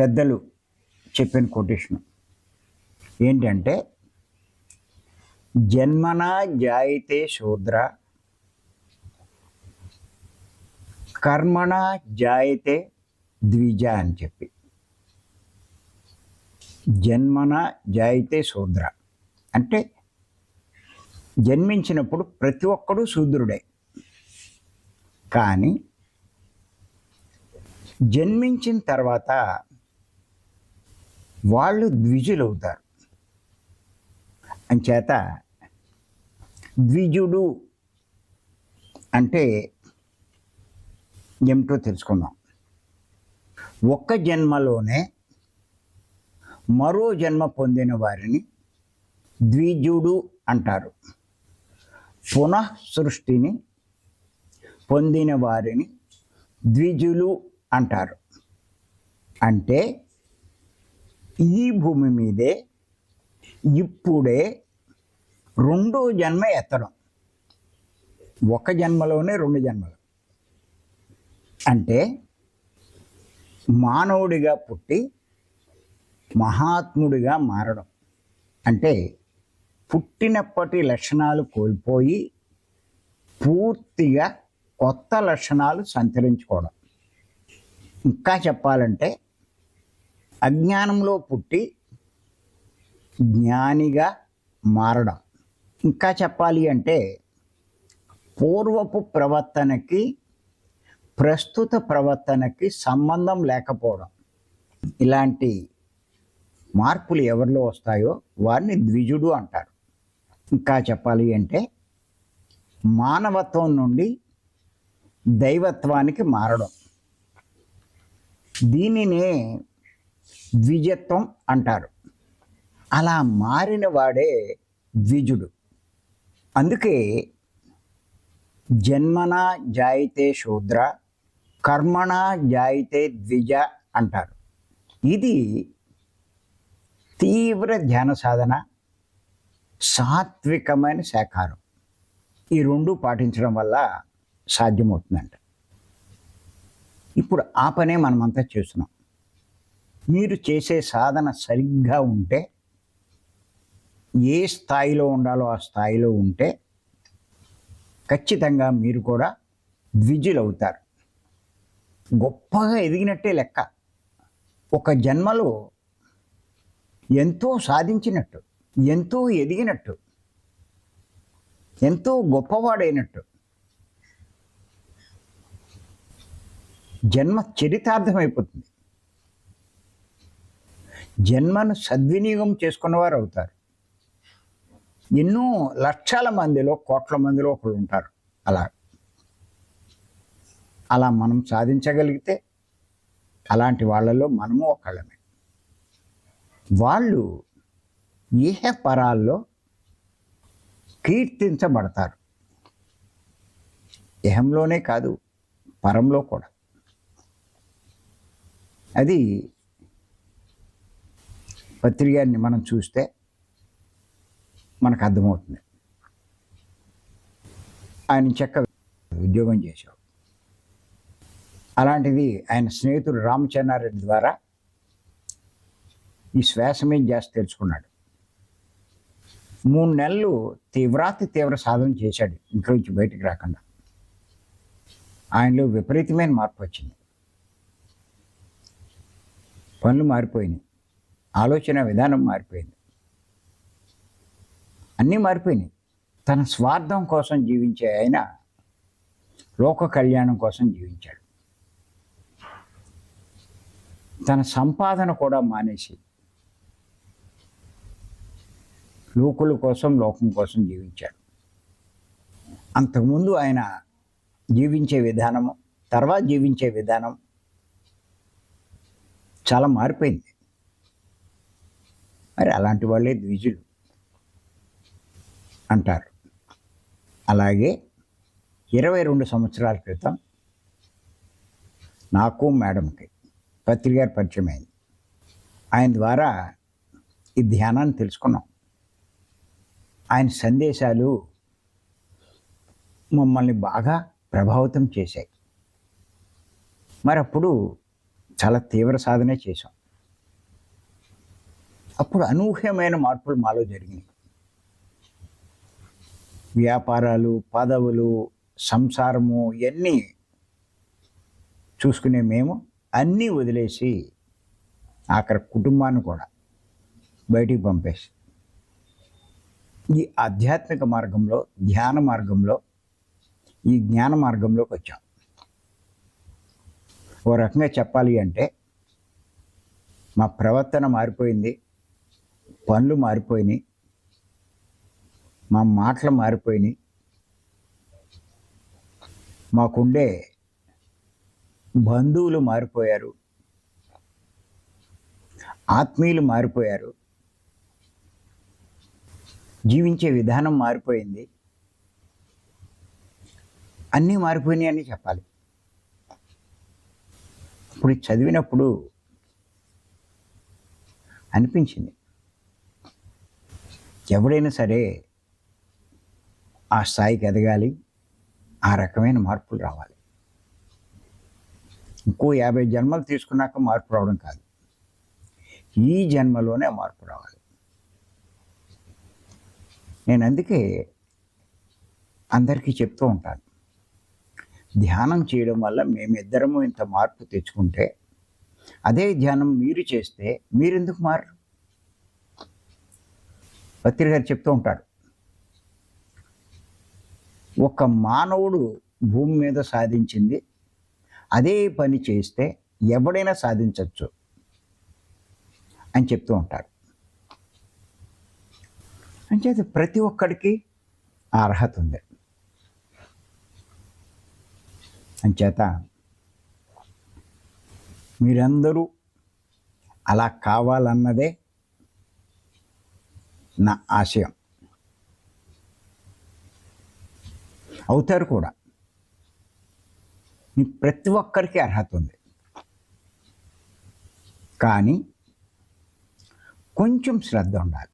పెద్దలు చెప్పిన కొటేషన్. ఏంటంటే జన్మన జాయితే శూద్ర కర్మణ జాయితే ద్విజ అని చెప్పి. జన్మన జాయితే శూద్ర. అంటే జన్మించినప్పుడు ప్రతి ఒక్కడు శూద్రుడే. కానీ జన్మించిన తర్వాత వాళ్ళు ద్విజులు అవుతారు. అంచేత ద్విజుడు అంటే ఏమిటో తెలుసుకుందాం. ఒక్క జన్మలోనే మరో జన్మ పొందిన వారిని ద్విజుడు అంటారు. పునః సృష్టిని పొందిన వారిని ద్విజులు అంటారు. అంటే ఈ భూమి మీదే ఇప్పుడే రెండో జన్మ ఎత్తడం. ఒక జన్మలోనే రెండు జన్మలు. అంటే మానవుడిగా పుట్టి మహాత్ముడిగా మారడం. అంటే పుట్టినప్పటి లక్షణాలు కోల్పోయి పూర్తిగా కొత్త లక్షణాలు సంతరించుకోవడం. ఇంకా చెప్పాలంటే అజ్ఞానంలో పుట్టి జ్ఞానిగా మారడం. ఇంకా చెప్పాలి అంటే పూర్వపు ప్రవర్తనకి ప్రస్తుత ప్రవర్తనకి సంబంధం లేకపోవడం. ఇలాంటి మార్పులు ఎవరిలో వస్తాయో వారిని ద్విజుడు అంటారు. ఇంకా చెప్పాలి అంటే మానవత్వం నుండి దైవత్వానికి మారడం. దీనినే విజత్వం అంటారు. అలా మారిన వాడే ద్విజుడు అందుకే జన్మన జాయితే శూద్ర కర్మణ జాయితే ద్విజ అంటారు. ఇది తీవ్ర ధ్యాన సాధన సాత్వికమైన శాఖారం. ఈ రెండు పాటించడం వల్ల సాధ్యమవుతుందంట. ఇప్పుడు ఆ పనే మనమంతా చేస్తున్నాం. మీరు చేసే సాధన సరిగ్గా ఉంటే ఏ స్థాయిలో ఉండాలో ఆ స్థాయిలో ఉంటే ఖచ్చితంగా మీరు కూడా ద్విజులు అవుతారు గొప్పగా ఎదిగినట్టే లెక్క. ఒక జన్మలో ఎంతో సాధించినట్టు ఎంతో ఎదిగినట్టు ఎంతో గొప్పవాడైనట్టు జన్మ చరితార్థమైపోతుంది. జన్మను సద్వినియోగం చేసుకున్నవారు అవుతారు ఎన్నో లక్షల మందిలో కోట్ల మందిలో ఒకరు ఉంటారు. అలా. అలా మనం సాధించగలిగితే అలాంటి వాళ్ళలో మనము ఒకళ్ళమే. వాళ్ళు ఇహ పరాల్లో కీర్తించబడతారు. ఇహంలోనే కాదు పరంలో కూడా. అది పత్రికాన్ని మనం చూస్తే మనకు అర్థమవుతుంది ఆయన చెక్క ఉద్యోగం చేశావు అలాంటిది ఆయన స్నేహితుడు రామచంద్రారెడ్డి ద్వారా ఈ శ్వాస మీద చేసి తెలుసుకున్నాడు. మూడు నెలలు తీవ్రాతి తీవ్ర సాధన చేశాడు ఇంట్లో నుంచి బయటికి రాకుండా. ఆయనలో విపరీతమైన మార్పు వచ్చింది. పనులు మారిపోయినాయి. ఆలోచన విధానం మారిపోయింది. అన్నీ మారిపోయినాయి. తన స్వార్థం కోసం జీవించే ఆయన లోక కళ్యాణం కోసం జీవించాడు. తన సంపాదన కూడా మానేసి లోకుల కోసం లోకం కోసం జీవించాడు. అంతకుముందు ఆయన జీవించే విధానము తర్వాత జీవించే విధానం చాలా మారిపోయింది. మరి అలాంటి వాళ్ళే ద్విజులు అంటారు. అలాగే ఇరవై రెండు సంవత్సరాల క్రితం నాకు మేడంకి పత్రిక గారి పరిచయం అయింది. ఆయన ద్వారా ఈ ధ్యానాన్ని తెలుసుకున్నాం. ఆయన సందేశాలు మమ్మల్ని బాగా ప్రభావితం చేశాయి. మరి అప్పుడు చాలా తీవ్ర సాధనే చేశాం. అప్పుడు అనూహ్యమైన మార్పులు మాలో జరిగినాయి. వ్యాపారాలు పదవులు సంసారము ఇవన్నీ చూసుకునే మేము అన్నీ వదిలేసి ఆఖరి కుటుంబాన్ని కూడా బయటికి పంపేసి ఈ ఆధ్యాత్మిక మార్గంలో ధ్యాన మార్గంలో ఈ జ్ఞాన మార్గంలోకి వచ్చాం. ఓ రకంగా చెప్పాలి అంటే మా ప్రవర్తన మారిపోయింది. పనులు మారిపోయినాయి. మా మాటలు మారిపోయినాయి. మాకుండే బంధువులు మారిపోయారు. ఆత్మీయులు మారిపోయారు. జీవించే విధానం మారిపోయింది. అన్నీ మారిపోయినాయి అని చెప్పాలి. ఇప్పుడు చదివినప్పుడు అనిపించింది. ఎవడైనా సరే ఆ స్థాయికి ఎదగాలి ఆ రకమైన మార్పులు రావాలి. ఇంకో యాభై జన్మలు తీసుకున్నాక మార్పు రావడం కాదు. ఈ జన్మలోనే మార్పు రావాలి. నేను అందుకే అందరికీ చెప్తూ ఉంటాను. ధ్యానం చేయడం వల్ల మేమిద్దరము ఇంత మార్పు తెచ్చుకుంటే అదే ధ్యానం మీరు చేస్తే మీరెందుకు మారరు? పత్రి గారు చెప్తూ ఉంటాడు. ఒక మానవుడు భూమి మీద సాధించింది అదే పని చేస్తే ఎవడైనా సాధించవచ్చు అని చెప్తూ ఉంటాడు. అంచేత ప్రతి ఒక్కడికి ఆ అర్హత ఉంది. అంచేత మీరందరూ అలా కావాలన్నదే నా ఆశయం. అవుతారు కూడా. ప్రతి ఒక్కరికి అర్హత ఉంది. కానీ కొంచెం శ్రద్ధ ఉండాలి.